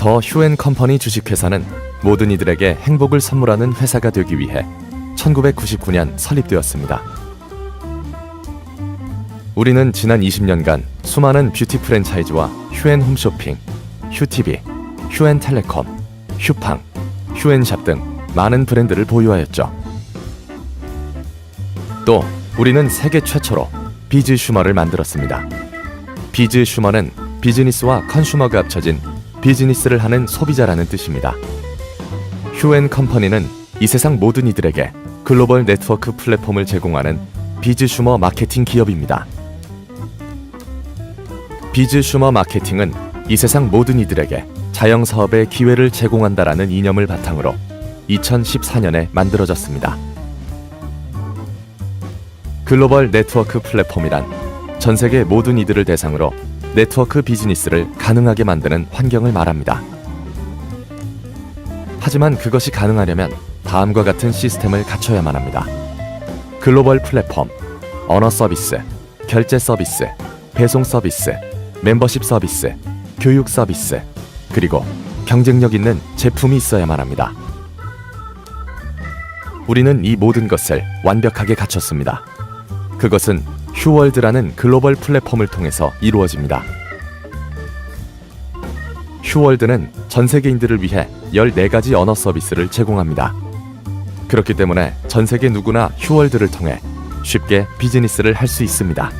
더 휴앤 컴퍼니 주식회사는 모든 이들에게 행복을 선물하는 회사가 되기 위해 1999년 설립되었습니다. 우리는 지난 20년간 수많은 뷰티 프랜차이즈와 휴앤 홈쇼핑, 휴티비, 휴앤 텔레콤, 휴팡, 휴앤샵 등 많은 브랜드를 보유하였죠. 또 우리는 세계 최초로 비즈 슈머를 만들었습니다. 비즈 슈머는 비즈니스와 컨슈머가 합쳐진 비즈니스를 하는 소비자라는 뜻입니다. 휴앤 컴퍼니는 이 세상 모든 이들에게 글로벌 네트워크 플랫폼을 제공하는 비즈 슈머 마케팅 기업입니다. 비즈 슈머 마케팅은 이 세상 모든 이들에게 자영 사업의 기회를 제공한다라는 이념을 바탕으로 2014년에 만들어졌습니다. 글로벌 네트워크 플랫폼이란 전 세계 모든 이들을 대상으로 네트워크 비즈니스를 가능하게 만드는 환경을 말합니다. 하지만 그것이 가능하려면 다음과 같은 시스템을 갖춰야만 합니다. 글로벌 플랫폼, 언어 서비스, 결제 서비스, 배송 서비스, 멤버십 서비스, 교육 서비스, 그리고 경쟁력 있는 제품이 있어야만 합니다. 우리는 이 모든 것을 완벽하게 갖췄습니다. 그것은 휴월드라는 글로벌 플랫폼을 통해서 이루어집니다. 휴월드는 전 세계인들을 위해 14가지 언어 서비스를 제공합니다. 그렇기 때문에 전 세계 누구나 휴월드를 통해 쉽게 비즈니스를 할 수 있습니다.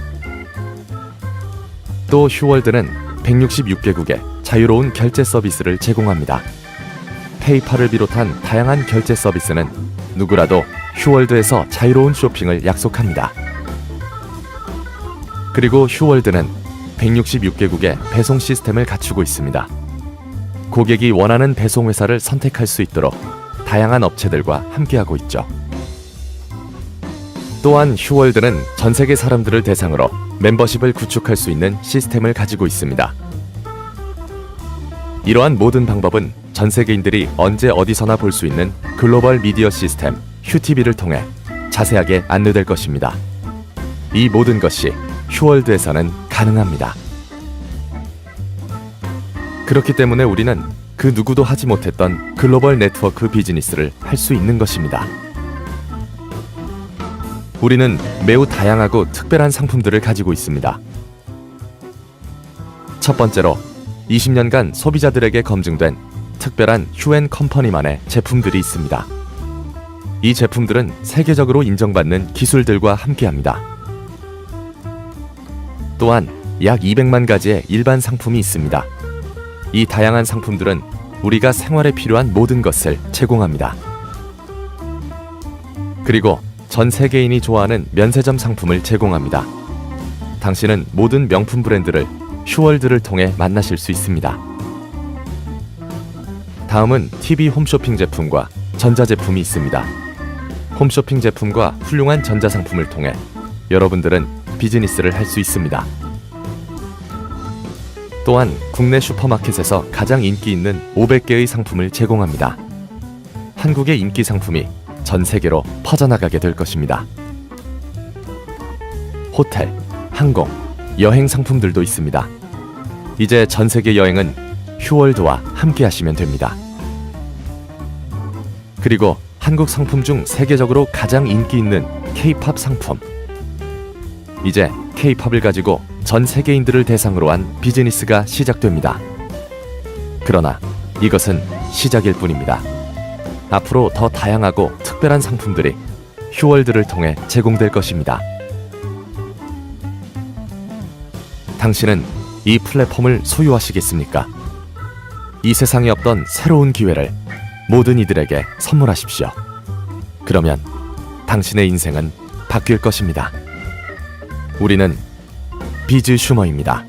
또 휴월드는 166개국의 자유로운 결제 서비스를 제공합니다. 페이팔을 비롯한 다양한 결제 서비스는 누구라도 휴월드에서 자유로운 쇼핑을 약속합니다. 그리고 휴월드는 166개국의 배송 시스템을 갖추고 있습니다. 고객이 원하는 배송 회사를 선택할 수 있도록 다양한 업체들과 함께하고 있죠. 또한 휴월드는 전 세계 사람들을 대상으로 멤버십을 구축할 수 있는 시스템을 가지고 있습니다. 이러한 모든 방법은 전 세계인들이 언제 어디서나 볼 수 있는 글로벌 미디어 시스템 휴티비를 통해 자세하게 안내될 것입니다. 이 모든 것이 휴월드에서는 가능합니다. 그렇기 때문에 우리는 그 누구도 하지 못했던 글로벌 네트워크 비즈니스를 할 수 있는 것입니다. 우리는 매우 다양하고 특별한 상품들을 가지고 있습니다. 첫 번째로 20년간 소비자들에게 검증된 특별한 휴앤 컴퍼니만의 제품들이 있습니다. 이 제품들은 세계적으로 인정받는 기술들과 함께합니다. 또한 약 200만 가지의 일반 상품이 있습니다. 이 다양한 상품들은 우리가 생활에 필요한 모든 것을 제공합니다. 그리고 전 세계인이 좋아하는 면세점 상품을 제공합니다. 당신은 모든 명품 브랜드를 휴월드를 통해 만나실 수 있습니다. 다음은 TV 홈쇼핑 제품과 전자제품이 있습니다. 홈쇼핑 제품과 훌륭한 전자상품을 통해 여러분들은 비즈니스를 할 수 있습니다. 또한 국내 슈퍼마켓에서 가장 인기 있는 500개의 상품을 제공합니다. 한국의 인기 상품이 전 세계로 퍼져나가게 될 것입니다. 호텔, 항공, 여행 상품들도 있습니다. 이제 전 세계 여행은 휴월드와 함께 하시면 됩니다. 그리고 한국 상품 중 세계적으로 가장 인기 있는 K-팝 상품. 이제 K-팝을 가지고 전 세계인들을 대상으로 한 비즈니스가 시작됩니다. 그러나 이것은 시작일 뿐입니다. 앞으로 더 다양하고 특별한 상품들이 휴월드를 통해 제공될 것입니다. 당신은 이 플랫폼을 소유하시겠습니까? 이 세상에 없던 새로운 기회를 모든 이들에게 선물하십시오. 그러면 당신의 인생은 바뀔 것입니다. 우리는 비즈 슈머입니다.